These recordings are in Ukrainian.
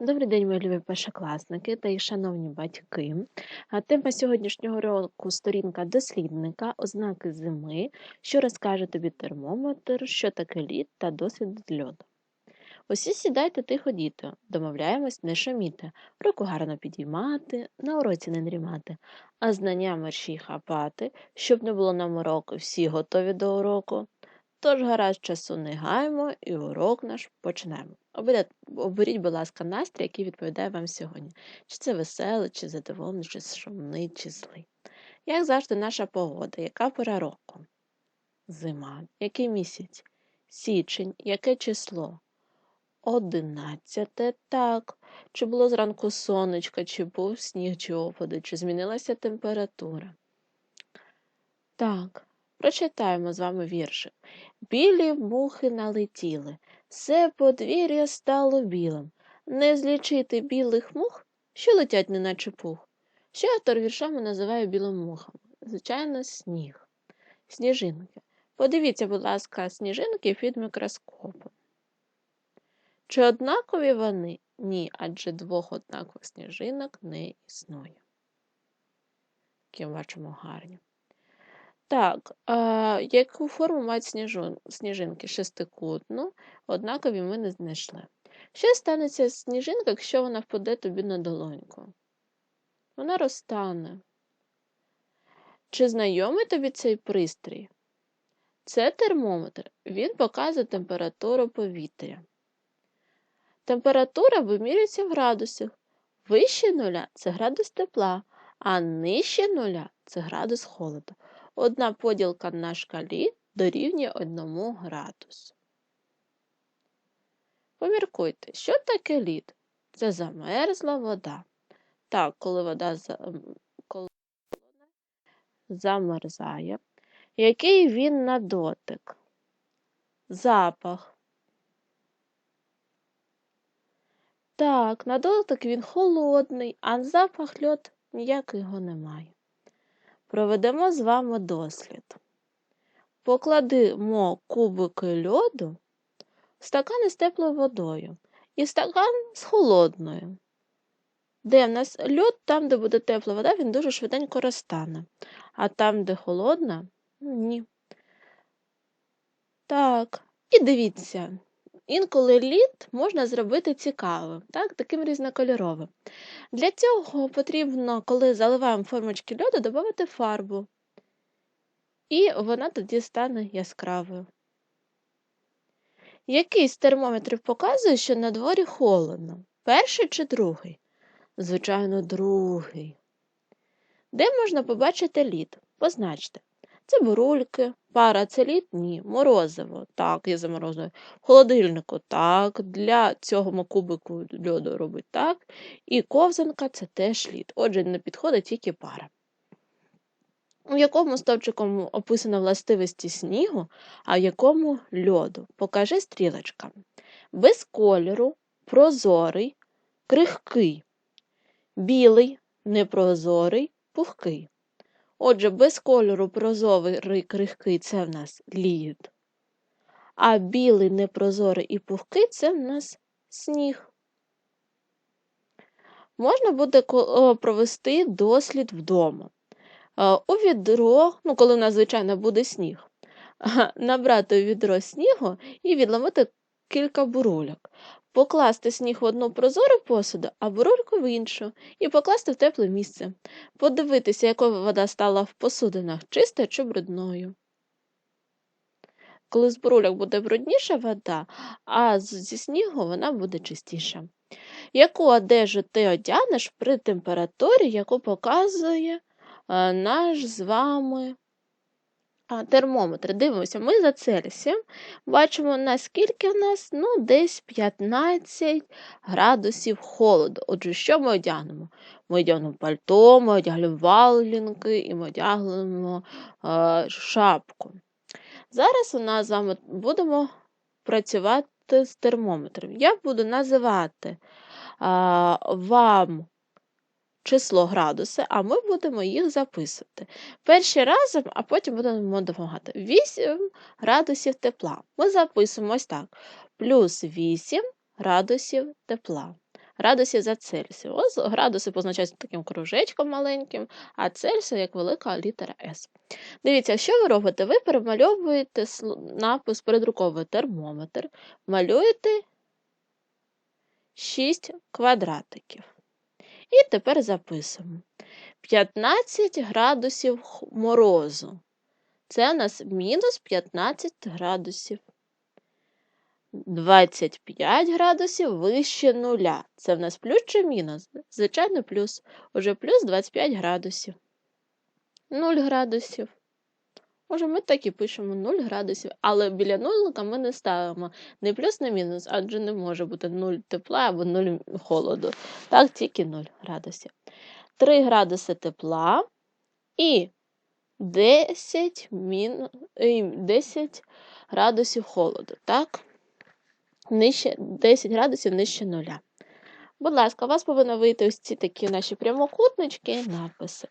Добрий день, мої любі першокласники та й шановні батьки. Тема сьогоднішнього року сторінка дослідника, ознаки зими, що розкаже тобі термометр, що таке лід та досвід льоду. Усі сідайте тихо, діти, домовляємось не шуміти, руку гарно підіймати, на уроці не дрімати, а знання мерщій хапати, щоб не було нам уроку, всі готові до уроку. Тож гаразд часу не гаємо і урок наш почнемо. Оберіть, оберіть, будь ласка, настрій, який відповідає вам сьогодні. Чи це веселий, чи задоволений, чи шумний, чи злий. Як завжди, наша погода, яка пора року? Зима. Який місяць? Січень. Яке число? Одинадцяте. Так. Чи було зранку сонечко, чи був сніг, чи опади, чи змінилася температура? Так. Прочитаємо з вами віршик. Білі мухи налетіли, все подвір'я стало білим. Не злічити білих мух, що летять неначе пух. Що автор віршами називає білим мухами? Звичайно, сніг. Сніжинки. Подивіться, будь ласка, сніжинки під мікроскопом. Чи однакові вони? Ні, адже двох однакових сніжинок не існує. Які бачимо гарні. Так, а, яку форму мають сніжун, сніжинки? Шестикутну, однакові ми не знайшли. Що станеться з сніжинкою, якщо вона впаде тобі на долоньку? Вона розтане. Чи знайомий тобі цей пристрій? Це термометр. Він показує температуру повітря. Температура вимірюється в градусах. Вище нуля це градус тепла, а нижче нуля це градус холоду. Одна поділка на шкалі дорівнює 1 градусу. Поміркуйте, що таке лід? Це замерзла вода. Так, коли вода замерзає. Який він на дотик? Запах. Так, на дотик він холодний, а запах льод ніякого немає. Проведемо з вами дослід. Покладемо кубики льоду в стакан із теплою водою і стакан з холодною. Де в нас льод, там, де буде тепла вода, він дуже швиденько розтане. А там, де холодна, ні. Так, і дивіться, Інколи лід можна зробити цікавим, так, таким різнокольоровим. Для цього потрібно, коли заливаємо формочки льоду, додати фарбу. І вона тоді стане яскравою. Який з термометрів показує, що на дворі холодно? Перший чи другий? Звичайно, другий. Де можна побачити лід? Позначте. Це бурульки, пара це лід? Ні. Морозиво. Так, є заморозою. В холодильнику так. Для цього кубику льоду робить так. І ковзанка це теж лід. Отже, не підходить тільки пара. У якому стовпчиком описано властивості снігу, а в якому льоду. Покажи стрілочками. Без кольору, прозорий, крихкий, білий, непрозорий, пухкий. Отже, без кольору прозорий крихкий це в нас лід, а білий непрозорий і пухкий це в нас сніг. Можна буде провести дослід вдома. У відро, ну, коли в нас, звичайно, буде сніг, набрати у відро снігу і відломити кілька бурульок покласти сніг в одну прозору посуду, а бурульку в іншу, і покласти в тепле місце, подивитися, якою вода стала в посудинах, чистою чи брудною. Коли з бурульок буде брудніша вода, а зі снігу вона буде чистіша. Яку одежу ти одягнеш при температурі, яку показує е, наш з вами термометр. Дивимося, ми за Цельсієм бачимо, наскільки в нас ну, десь 15 градусів холоду. Отже, що ми одягнемо? Ми одягнемо пальто, ми одягнемо валінки і ми одягнемо е, шапку. Зараз у нас з вами будемо працювати з термометром. Я буду називати е, вам число градуси, а ми будемо їх записувати. Перші разом, а потім будемо допомагати. 8 градусів тепла. Ми записуємо ось так: плюс 8 градусів тепла. градусів за Цельсію. Ось градуси позначаються таким кружечком маленьким, а Цельсія як велика літера С. Дивіться, що ви робите? Ви перемальовуєте напис, передруковуєте термометр, малюєте 6 квадратиків. І тепер записуємо. 15 градусів морозу. Це у нас мінус 15 градусів. 25 градусів вище нуля. Це в нас плюс чи мінус? Звичайно, плюс. Уже плюс 25 градусів. 0 градусів. Може, ми так і пишемо 0 градусів, але біля нулика ми не ставимо не плюс, не мінус, адже не може бути 0 тепла або 0 холоду. Так, тільки 0 градусів. 3 градуси тепла і 10, мін... 10 градусів холоду. Так? Нижче, 10 градусів нижче нуля. Будь ласка, у вас повинні вийти ось ці такі наші прямокутнички і написи.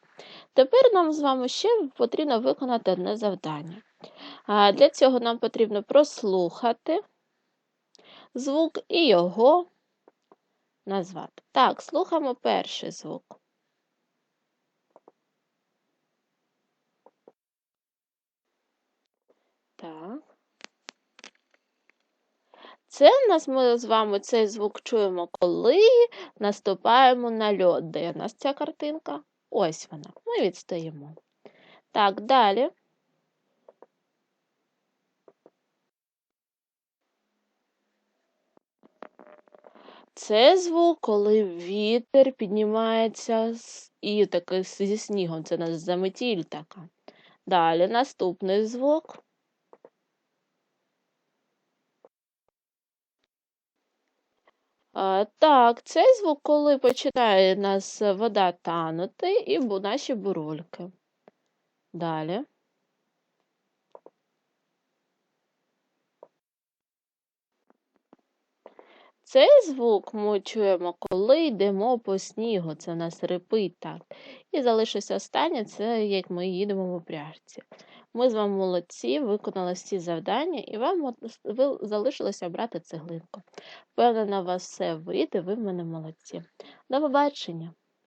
Тепер нам з вами ще потрібно виконати одне завдання. Для цього нам потрібно прослухати звук і його назвати. Так, слухаємо перший звук. Так. Це в нас ми з вами цей звук чуємо, коли наступаємо на льод. Де у нас ця картинка? Ось вона. Ми відстаємо. Так, далі. Це звук, коли вітер піднімається і такий зі снігом. Це у нас заметіль така. Далі наступний звук. Так, цей звук, коли починає нас вода танути, і наші бурульки. Далі. Цей звук ми чуємо, коли йдемо по снігу. Це в нас репить так. І залишився останнє, це як ми їдемо в упряжці. Ми з вами молодці, виконали всі завдання, і вам залишилося брати цеглинку. Впевнена, у вас все вийде, ви в мене молодці. До побачення!